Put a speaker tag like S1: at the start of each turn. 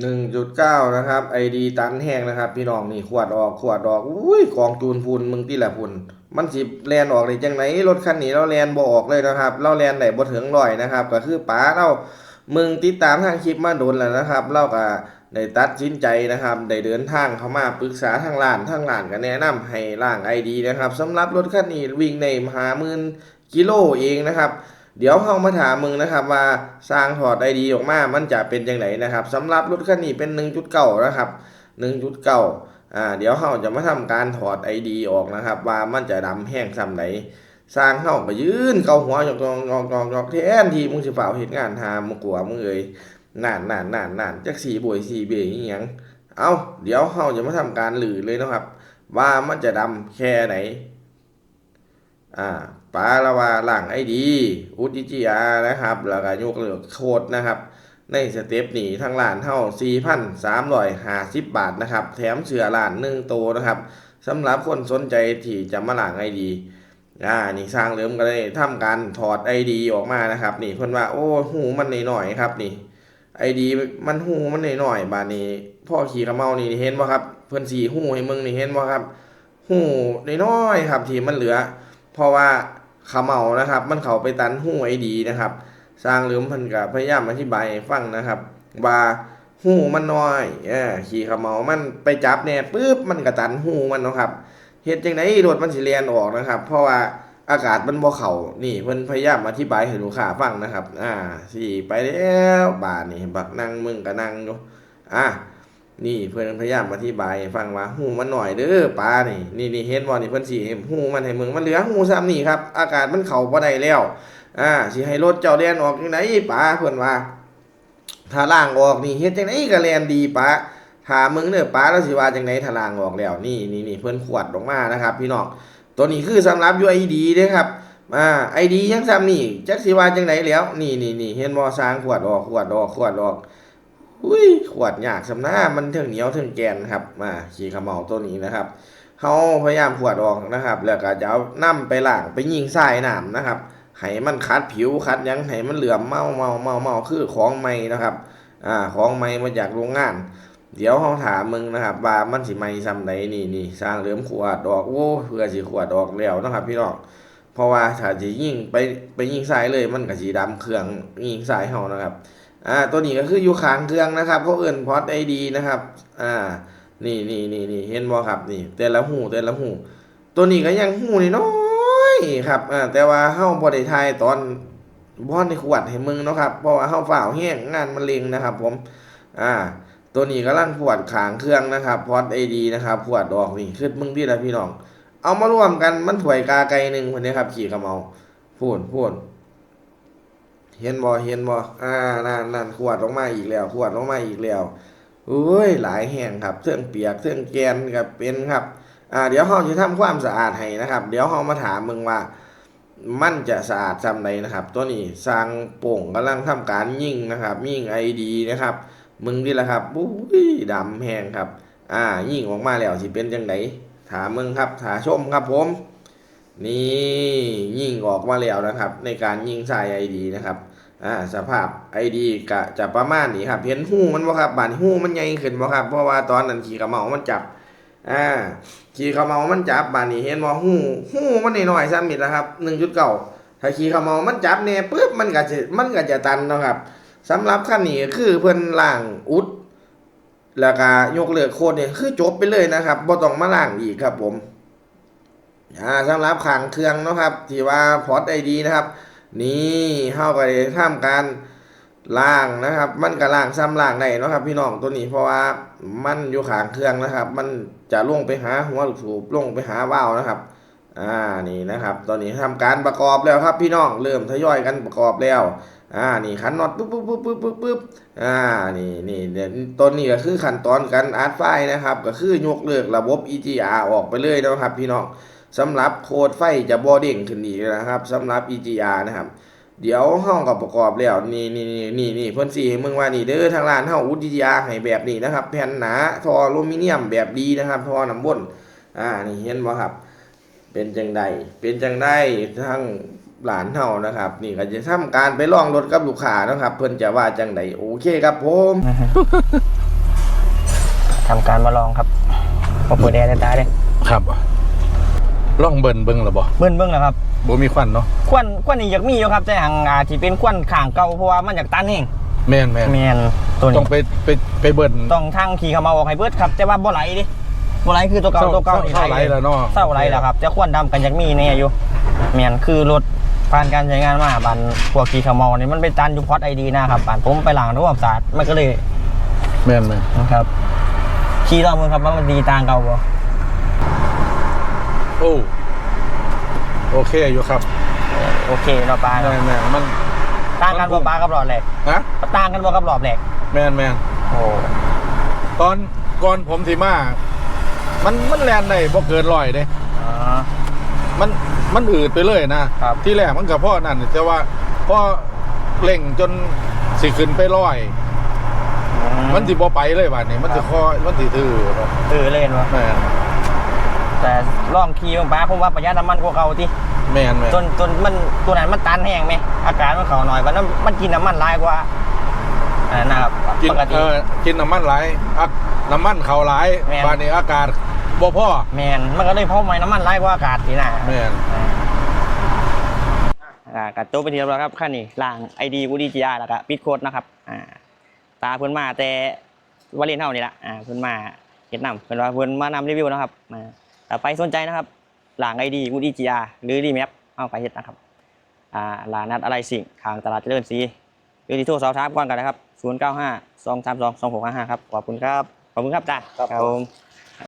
S1: หนึ่งจุดเก้านะครับไอดีตันแห้งนะครับ พี่น้องนี่ขวดออกขวดออกอุ้ยกองจูนพูนมึงที่ละพูนมันสิแลนออกได้จังไหนรถคันนี้เราแลนบ่ออกเลยนะครับเราแลนได้บ่ถึงร้อยนะครับ ก็คือป๋าเรามึงติดตามทางคลิปมาโดนแล้วนะครับ เราก็ได้ตัดสินใจนะครับได้เดินทางเข้ามาปรึกษาทางร้านทางร้านก็แนะนำให้ร่างไอดีนะครับสำหรับรถคันนี้วิ่งในมหามื่นกิโลเองนะครับ เดี๋ยวเรามาถามมึงนะครับว่าสร้างถอดไอดีออกมา มันจะเป็นยังไงนะครับสำหรับรถคันนี้เป็น 1.9 นะครับ 1.9อ่าเดี๋ยวเราจะมาทำการถอดไอดีออกนะครับ ว่ามันจะดำแห้งซ้ำไหนสร้างเข้าไปยืนเกาหัวจอกจอกจอกจอกอกแทนที่มึงสิเฝ้าเหตุงานหามึงกลัวมึงเอ้ยนานนานนานนานจักสีบวยสีเบยอหยังเอาเดี๋ยวเราจะมาทำการหลือเลยนะครับ ว่ามันจะดำแค่ไหนอ่า ปลาละว่าหลังไอดีอุจิจิอานะครับ แล้วก็ยกเลิกโคดนะครับ ในสเต็ปนี้ทางร้านเท่า4,350 บาทนะครับ แถมเสือร้านหนึ่งโตวนะครับสำหรับคนสนใจที่จะมาหลังไอดีอ่านี่สร้างเริ่มก็ได้ทำการถอดไอดีออกมานะครับ นี่เพิ่นว่าโอ้หูมันหน่อยๆครับนี่ไอดีมันหูมันหน่อยๆบาดนี้พ่อขี่กระเมานี่เห็นบ่ครับ เพิ่นสีหูให้มึงนี่เห็นบ่ครับหูน้อยๆครับที่มันเหลือ เพราะว่า ขาเมานะครับ มันเขาไปตันหูไอดีนะครับ สร้างหรือเพันกับพยายามอธิบายฟังนะครับว่าหูมันน้อยเออขี่ขาเมามันไปจับเนี่ยปุ๊บมันกระตันหูมันนะครับเฮ็ดจังไดรถมันสิเลียนออกนะครับ เพราะว่าอากาศมันบ่เขานี่เพิ่นพยายามอธิบายให้ลูกค้าฟังนะครับ อ่าสิไปแล้วบาดนี่บักนั่งมึงก็นั่งอยู่อะ นี่เพื่อนพยายามอธิบายฟังว่าหูมันหน่อยเด้อปลานี่นี่นี่เห็นบ่นี่เพิ่อนสิหูมันให้มึงมันเหลือหูซ้ำนี่ครับ อากาศมันเข้าบ่ได้แล้ว อ่าสิให้รถเจ้าแลนออกจังไดปลาเพิ่อนว่า ถ้าล่างออกนี่เฮ็ดจังไดก็แลนดีปลาถ้ามึงเด้อปลาแล้วสิว่าจังไดถ้าล่างออกแล้ว นี่นี่นี่เพิ่อนขวดออกมานะครับ พี่น้องตัวนี้คือสำหรับ UID เด้ครับอ่า ID ยังซ้ำนี่จักสิว่าจังไดแล้ว นี่นี่นี่เห็นบ่สร้างขวดออกขวดออกขวดออก อุ้ยขวดยากสำนามันเทิงเหนียวเทิงแกนครับมาขี่ขมเหมาตัวนี้นะครับเขาพยายามขวดออกนะครับ แล้วก็จะเอาน้ำไปล้างไปยิงทรายน้ำนะครับให้มันคัดผิวคัดยังให้มันเหลื่อมเมาเมาเมาเมาคือของใหม่นะครับอ่าของใหม่มาจากโรงงาน เดี๋ยวเขาถามมึงนะครับว่ามันสิใหม่ซ้ำไหนนี่นี่สร้างเหลื่อมขวดออกโอ้เพื่อสิขวดออกแล้วนะครับ พี่น้องเพราะว่าถ้าจะยิงไปไปยิงทรายเลยมันก็สีดำเครื่องยิงทรายเฮานะครับ อ่าตัวนี้ก็คืออยู่ขางเครื่องนะครับเขาเอื่นพอดไอดีนะครับ อ่า นี่นี่นี่นี่เห็นบ่ครับนี่ แต่ละหูแต่ละหู ตัวนี้ก็ยังหูนี่น้อยครับอ่าแต่ว่าเฮาบ่ได้ทยตอนบ่ได้ขวดให้มึงเนาะครับเพราะว่าเฮาฝ่าวแห้งงานมันเล็งนะครับ ผม อ่า ตัวนี้กำลังปวดขางเครื่องนะครับพอดไอดีนะครับปวดดอกนี่คือมึงที่ละพี่น้อง เอามารวมกันมันถวยกาไกลหนึ่งคนนี้ครับ ขี่กระเมาพูนพูน เห็นบ่เห็นบ่อ่านั่นนั่นขวดลงมาอีกแล้วขวดลงมาอีกแล้วอุ้ยหลายแห่งครับเครื่องเปียกเครื่องแกนกับเป็นครับอ่าเดี๋ยวเราจะทำความสะอาดให้นะครับ เดี๋ยวเรามาถามมึงว่า มันจะสะอาดจำใดนะครับ ตัวนี้สร้างโป่งกำลังทำการยิงนะครับ ยิงไอดีนะครับ มึงนี่แหละครับอุ้ยดำแห้งครับ อ่ายิงออกมาแล้วสิเป็นจังไดถามมึงครับถาชมครับผมนี่ยิงออกมาแล้วนะครับ ในการยิงใสายไอดีนะครับ อ่าสภาพ ID ก็จะประมาณนี้ครับ เห็นหูมันบ่ครับบานหูมันใหญ่ขึ้นบ่ครับเพราะว่าตอนนั้นขี่กระเมามันจับอ่าขี่กระเมามันจับบาดนี้เห็นบ่าหูหูมันน้อยๆซ้ำนิดนะครับ1.9ถ้าขี่กระเมามันจับเนี่ยปึ๊บมันก็จะมันก็จะตันนะครับสำหรับคันนี้คือเพิ่นล่างอุด แล้วก็ยกเลิกโคดเนี่ยคือจบไปเลยนะครับบ่ต้องมาล่างอีกครับผมอ่าสำหรับขังเครื่องนะครับที่ว่าพอร์ตไอดีนะครับ นี่เข้าไปทำการล่างนะครับ มันก็ล่างซ้ำล่างได้นะครับพี่น้องตัวนี้เพราะว่ามันอยู่ขางเครื่องนะครับ มันจะลงไปหาหัวลูกสูบลงไปหาว่าวนะครับ อ่านี่นะครับ ตอนนี้ทำการประกอบแล้วครับ พี่น้องเริ่มทยอยกันประกอบแล้ว อ่านี่ขันน็อตปุ๊บปุ๊บปุ๊บปุ๊บปุ๊บปุ๊บอ่านี่นี่เดี๋ยวต้นนี้ก็คือขั้นตอนการอัดไฟนะครับ ก็คือยกเลิกระบบ EGR ออกไปเลยนะครับ พี่น้อง สำหรับโคดไฟจะบอเด้งขึ้นอีกนะครับสำหรับ EGR นะครับ เดี๋ยวห้องกับประกอบแล้วนี่นี่นี่นี่นี่เพิ่นสีให้มึงว่านี่เด้อทางร้านเฮาอุด EGR ให้แบบนี้นะครับ แผ่นหนาทออลูมิเนียมแบบดีนะครับ ทอน้ำบนอ่านี่เห็นบ่ครับ เป็นจังใดเป็นจังไดทางหลานเฮานะครับ นี่ก็จะทำการไปลองรถกับลูกค้านะครับ เพิ่นจะว่าจังใดโอเคครับผม
S2: ทำการมาลองครับพอเปิดแอร์ได้ตายเลย
S3: ครับ ล่องเบิ่นเบิ่งหรอบ่
S2: เบิ้ลเบิ้งแล้วครับ
S3: บ่มีควันเนาะ
S2: ควันควันนี่อยากมีอยู่ครับแต่หางอาที่เป็นควันข่างเก่าเพราะว่ามันอยากตันเอง
S3: แม่นแม่น
S2: แมนตัว
S3: ต้
S2: นี้
S3: องไปไปไปเบิ่น
S2: ต้องทางขี่เขามาออกให้เบิดครับ แต่ว่าบ่ไหลดิบ่ไหลคือตัวเก่า
S3: เศร้า
S2: ตัวเก่านี่
S3: เศร้าไหลแล้วเนาะ
S2: เศร้าไหลแล้วครับแต่ควันดำกันอยากมีแน่อยู่แมนคือรถผ่านการใช้งานมาบันพวกขี่เขามานี่มันเป็นตันอยู่พอดไอดีนะครับบันผมไปหลังระบบสาสตร์มันก็เลย
S3: แม่นแม่น
S2: นะครับขี่รอบมึงครับว่ามันดีต่างเก่าบ่
S3: โอ้โอเคอยู่ครับ
S2: โอเคเราะปลาเนาะ
S3: แม่นแม่นมัน
S2: ต่างกันบ่ปลากับรอบแรก
S3: ฮะ
S2: ต่างกันบ่กับรอบแรก
S3: แม่นแม่น
S2: โอ้
S3: ตอนก่อนผมสิมา มันมันแลนได้บ่เกินร้อยเด้
S2: อ๋อ
S3: มันมันอืดไปเลยนะครับที่แรกมันกับพ่อนั่นแต่ว่าพ่อเร่งจนสิขึ้นไปร้อยมันสิบ่ไปเลยบาดนี้มันสิคอยมันสิถือครับ
S2: เออเล่นวะ
S3: แม่น
S2: แต่ลองขี่บางปลาผมว่าประหยัดน้ำมันกว่าเก่าที่
S3: แม่นแม่น
S2: จนจนมันตัวนั้นมันตันแห้งไหมอากาศมันเขาหน่อยว่าน้ำมันกินน้ำมันหลายกว่าอันนั้นนะครับ
S3: กิน
S2: ปกติ
S3: เออกินน้ำมันหลายอักน้ำมันเขาหลาย
S2: แม่น
S3: บาดนี้อากาศบ่พอ
S2: แมนมันก็เลยเพราะไม่น้ำมันหลายกว่าอากาศที่น่ะ
S3: แม่น
S2: อ่ากัดตัวไปทีเดียวแล้วครับขั้นนี้ล่างไอดีวูดีจีอาร์แล้วก็ปิดโค้ดนะครับอ่าตาเพิ่นมาแต่วาเลนเท่านี่ละอ่าเพิ่นมาเฮ็ดนำเพิ่นว่าเพิ่นมานำรีวิวนะครับอ่า ต่ไปสนใจนะครับหลางไอดีวูดีจีอาร์หรือดีแมปเอาไปเฮ็ดนะครับอ่าลานัดอะไรสิ่งทางตลาดเจริญศรีหรือที่โทรสอบถามก่อนกันนะครับ 095 232 2655 ครับ ขอบคุณครับ ขอบคุณครับจ้าครับผม